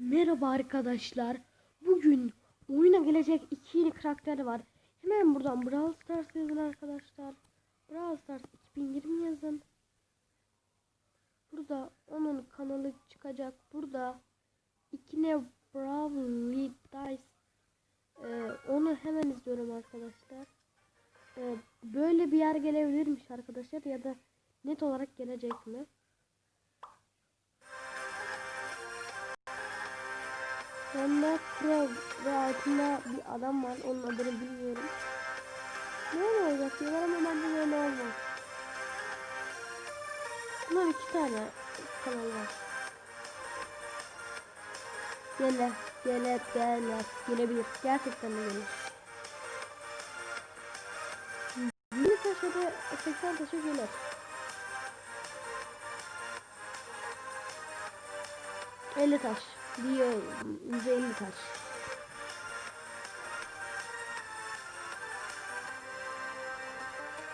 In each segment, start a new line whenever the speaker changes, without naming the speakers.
Merhaba arkadaşlar. Bugün oyuna gelecek iki yeni karakter var. Hemen buradan Brawl Stars yazın arkadaşlar. Brawl Stars 2020 yazın. Burada onun kanalı çıkacak. Burada ikine Bravely Dice. Ee, onu hemen izliyorum arkadaşlar. Ee, böyle bir yer gelebilirmiş arkadaşlar ya da net olarak gelecek mi? Yanında Crow ve altında bir adam var. Onun adını bilmiyorum. Ne olacak diyorlar ama bence böyle olmaz. Bunlar iki tane kanal var. Gele, gele, gele, gelebilir. Gerçekten de gelir. 20 taşa da 80 taşa gelir. Elli taş. Diyor 150 taş.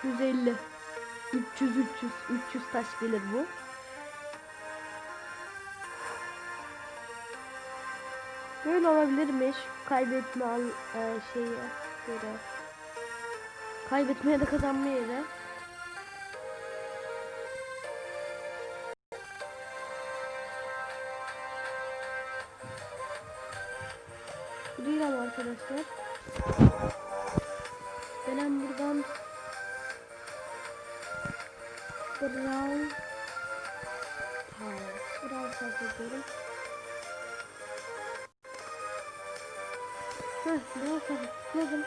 Yüz elli. 300 300 300 taş gelir bu. Böyle olabilirmiş. Kaybetme al e, şeyi göre. Kaybetmeye de kazanmaya göre. Değil ama arkadaşlar. Ben buradan Brown Power Brown Stars yapıyorum. Heh, Brown Stars tıkladım.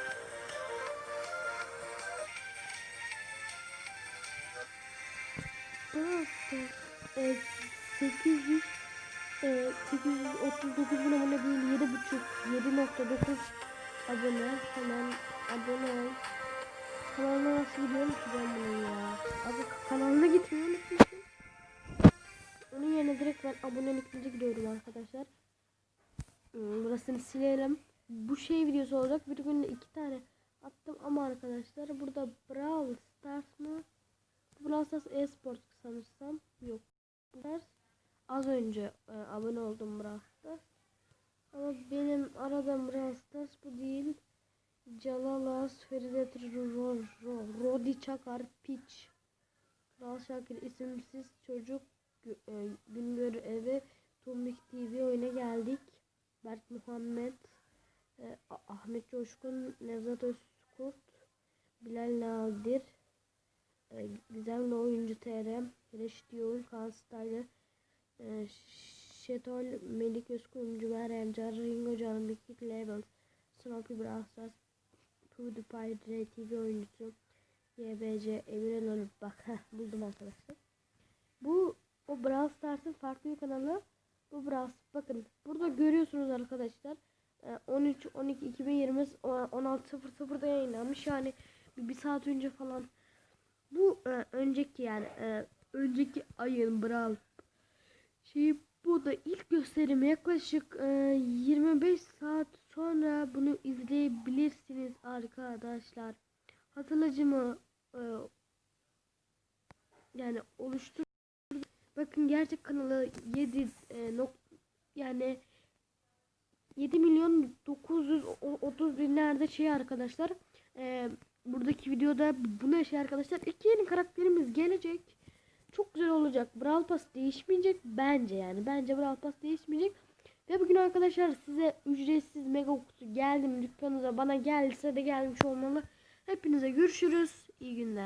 Brown e, 800 e, 839 bin abone değil 7.5 7.9 abone hemen abone ol. Kanalına nasıl gidiyorum ki ben bunun ya? Abi kanalına gitmeyi unutmuşum onun yerine direkt ben abonelikleri gidiyorum arkadaşlar. Hmm, burasını silelim. Bu şey videosu olacak. Bir günde iki tane attım ama arkadaşlar burada Brawl Stars mı? Brawl Stars e-sport az önce e, abone oldum Brawl. Ama benim aradığım Brawl Stars bu değil. Calalas, Feride Ro, Ro, Rodi Çakar, Piç, Kral Şakir isimsiz çocuk e, Güngör Evi Tombik TV oyuna geldik. Berk Muhammed, e, Ahmet Coşkun, Nevzat Özkurt, Bilal Nadir, e, Gizemli Oyuncu TR, Reşit Yoğun, Kaan Styler, Şetol, Melik Özkuyumcu, Meryem Can, Ringo Can, Bikik Labels, Snoopy Brastas, PewDiePie, RTV oyuncusu, YBC, Emre Lol, bak buldum arkadaşlar. Bu o Brawl Stars'ın farklı bir kanalı. Bu Brawl bakın burada görüyorsunuz arkadaşlar. Ee, 13 12 2020 16.00'da yayınlanmış yani bir, bir saat önce falan. Bu e, önceki yani e, önceki ayın Brawl şey bu da ilk gösterimi yaklaşık e, 25 saat sonra bunu izleyebilirsiniz arkadaşlar. Hatırlacımı e, yani oluştur. Bakın gerçek kanalı 7 e, nok yani 7 milyon 930 binlerde şey arkadaşlar. E, buradaki videoda buna şey arkadaşlar. iki yeni karakterimiz gelecek çok güzel olacak. Brawl Pass değişmeyecek bence yani. Bence Brawl Pass değişmeyecek. Ve bugün arkadaşlar size ücretsiz mega kutu geldim dükkanınıza bana gelse de gelmiş olmalı. Hepinize görüşürüz. İyi günler.